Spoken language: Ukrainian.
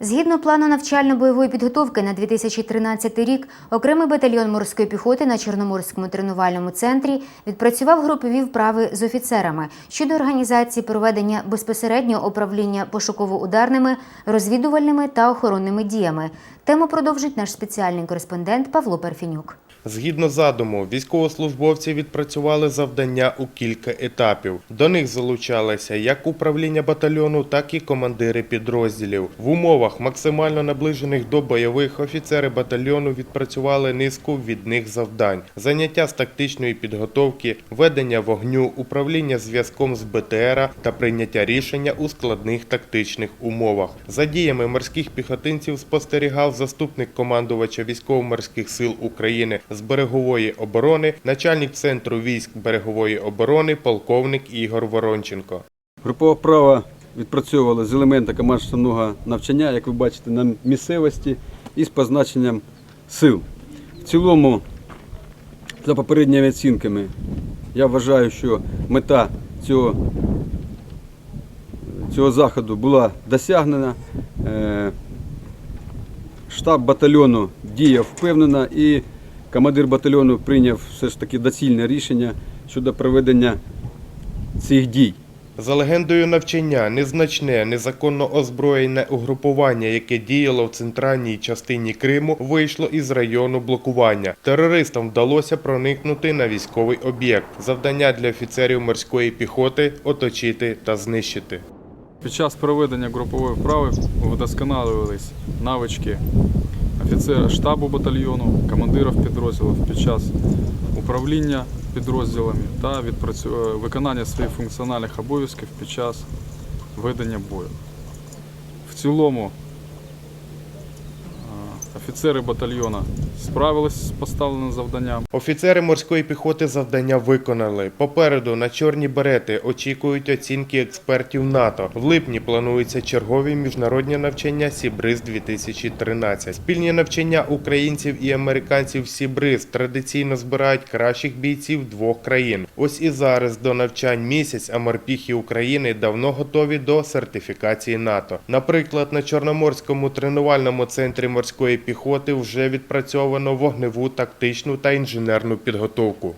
Згідно плану навчально-бойової підготовки на 2013 рік, окремий батальйон морської піхоти на Чорноморському тренувальному центрі відпрацював групові вправи з офіцерами щодо організації проведення безпосереднього управління пошуково-ударними, розвідувальними та охоронними діями. Тему продовжить наш спеціальний кореспондент Павло Перфінюк. Згідно задуму, військовослужбовці відпрацювали завдання у кілька етапів. До них залучалися як управління батальйону, так і командири підрозділів. В умовах максимально наближених до бойових офіцери батальйону відпрацювали низку відних завдань: заняття з тактичної підготовки, ведення вогню, управління зв'язком з БТРа та прийняття рішення у складних тактичних умовах. За діями морських піхотинців спостерігав заступник командувача військово-морських сил України з берегової оборони, начальник центру військ берегової оборони, полковник Ігор Воронченко. Групова вправа відпрацьовувала з елемента командного навчання, як ви бачите, на місцевості і з позначенням сил. В цілому, за попередніми оцінками, я вважаю, що мета цього, цього заходу була досягнена. Е, Штаб батальйону діяв впевнено і командир батальйону прийняв все ж таки доцільне рішення щодо проведення цих дій. За легендою навчання, незначне, незаконно озброєне угрупування, яке діяло в центральній частині Криму, вийшло із району блокування. Терористам вдалося проникнути на військовий об'єкт. Завдання для офіцерів морської піхоти оточити та знищити. Під час проведення групової вправи вдосконалювались навички офіцера штабу батальйону, командирів підрозділів під час управління підрозділами та відпрацю... е, виконання своїх функціональних обов'язків під час ведення бою. В цілому офіцери батальйону справились з поставленим завданням. Офіцери морської піхоти завдання виконали. Попереду на чорні берети очікують оцінки експертів НАТО. В липні плануються чергові міжнародні навчання Сібриз 2013. Спільні навчання українців і американців Сібриз традиційно збирають кращих бійців двох країн. Ось і зараз до навчань місяць, а морпіхи України давно готові до сертифікації НАТО. Наприклад, на Чорноморському тренувальному центрі морської піхоти вже відпрацьовано вогневу, тактичну та інженерну підготовку.